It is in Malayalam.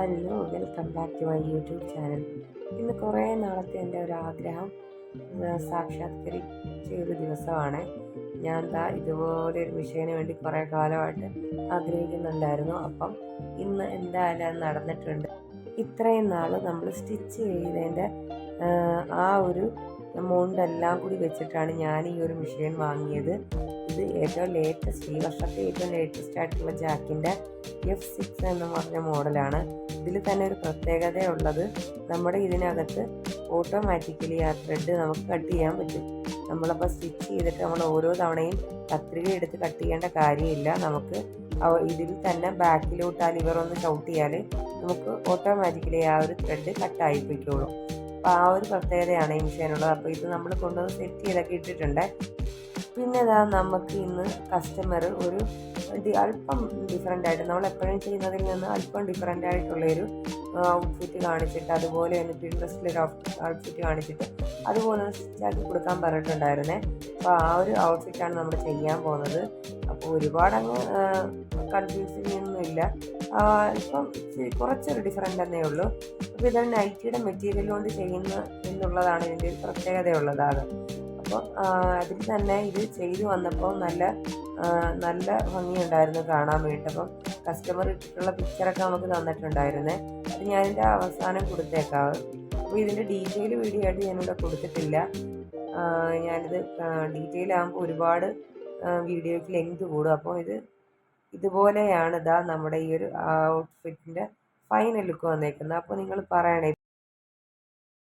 Hello welcome back to my YouTube channel. ഇന്ന് കുറേ നാളത്തെ എന്റെ ഒരു ആഗ്രഹം സാക്ഷാത്കരിച്ച ഒരു ദിവസമാണ്. ഞാൻ ദാ ഇതുപോലെ ഒരു വിഷയന് വേണ്ടി കുറേ കാലമായിട്ട് ആഗ്രഹിക്കുന്നുണ്ടായിരുന്നു. അപ്പം ഇന്ന് എന്തായാലും നടന്നിട്ടുണ്ട്. ഇത്രയും നാൾ നമ്മൾ സ്റ്റിച്ച് ചെയ്തതിന്റെ ആ, ഒരു എമൗണ്ട് എല്ലാം കൂടി വെച്ചിട്ടാണ് ഞാൻ ഈ ഒരു മെഷീൻ വാങ്ങിയത്. ഇത് ഏറ്റവും ലേറ്റസ്റ്റ് ഈ വർഷത്തെ ഏറ്റവും ലേറ്റസ്റ്റ് ആയിട്ടുള്ള ജാക്കിന്റെ എഫ് സിക്സ് എന്ന് പറഞ്ഞ മോഡലാണ് ഇതിൽ തന്നെ ഒരു പ്രത്യേകത ഉള്ളത് നമ്മുടെ ഇതിനകത്ത് ഓട്ടോമാറ്റിക്കലി ആ ത്രെഡ് നമുക്ക് കട്ട് ചെയ്യാൻ പറ്റും. നമ്മളപ്പോൾ സ്റ്റിച്ച് ചെയ്തിട്ട് നമ്മൾ ഓരോ തവണയും കത്രിക എടുത്ത് കട്ട് ചെയ്യേണ്ട കാര്യമില്ല. നമുക്ക് ഇതിൽ തന്നെ ബാക്കിലോട്ട് ആ ലിവർ ഒന്ന് ഷൗട്ട് ചെയ്യാൽ നമുക്ക് ഓട്ടോമാറ്റിക്കലി ആ ഒരു ത്രെഡ് കട്ടായി പോയിക്കോളും അപ്പോൾ ആ ഒരു പ്രത്യേകതയാണ് ഈ മെഷീനുള്ളത് അപ്പോൾ ഇത് നമ്മൾ കൊണ്ടുവന്ന് സെറ്റ് ചെയ്തൊക്കെ ഇട്ടിട്ടുണ്ട്. പിന്നെ ഇതാ നമുക്ക് ഇന്ന് കസ്റ്റമർ ഒരു അല്പം ഡിഫറെന്റ് ആയിട്ട് നമ്മൾ എപ്പോഴും ചെയ്യുന്നതിൽ നിന്ന് അല്പം ഡിഫറെന്റ് ആയിട്ടുള്ളൊരു ഔട്ട്ഫിറ്റ് കാണിച്ചിട്ട് അതുപോലെ തന്നെ പിൻട്രസ്റ്റിലൊരു ഔട്ട്ഫിറ്റ് കാണിച്ചിട്ട് അതുപോലെ സ്റ്റിച്ചാക്കി കൊടുക്കാൻ പറഞ്ഞിട്ടുണ്ടായിരുന്നേ. അപ്പോൾ ആ ഒരു ഔട്ട്ഫിറ്റാണ് നമ്മൾ ചെയ്യാൻ പോകുന്നത്. അപ്പോൾ ഒരുപാട് അങ്ങ് കൺഫ്യൂസിങ് ഒന്നുമില്ല. ഇപ്പം കുറച്ചൊരു ഡിഫറെന്റ് എന്നേ ഉള്ളൂ. ഇതാണ് നൈറ്റിയുടെ മെറ്റീരിയൽ കൊണ്ട് ചെയ്യുന്ന എന്നുള്ളതാണ് ഇതിന്റെ ഒരു പ്രത്യേകതയുള്ളതാണ് അപ്പോൾ അതിൽ തന്നെ ഇത് ചെയ്തു വന്നപ്പോൾ നല്ല നല്ല ഭംഗിയുണ്ടായിരുന്നു കാണാൻ വേണ്ടി. അപ്പം കസ്റ്റമർ ഇട്ടിട്ടുള്ള പിക്ചറൊക്കെ നമുക്ക് തന്നിട്ടുണ്ടായിരുന്നേ. അത് ഞാനിതിന്റെ അവസാനം കൊടുത്തേക്കാം. അപ്പോൾ ഇതിന്റെ ഡീറ്റെയിൽ വീഡിയോ ആയിട്ട് ഞാനിവിടെ കൊടുത്തിട്ടില്ല. ഞാനിത് ഡീറ്റെയിൽ ആകുമ്പോൾ ഒരുപാട് വീഡിയോയ്ക്ക് ലെങ്ത് കൂടും. അപ്പോൾ ഇത് ഇതുപോലെയാണ് ഇതാ നമ്മുടെ ഈ ഒരു ഔട്ട്ഫിറ്റിന്റെ ഫൈനൽ ലുക്ക് വന്നേക്കുന്നത് അപ്പോൾ നിങ്ങൾ പറയണേ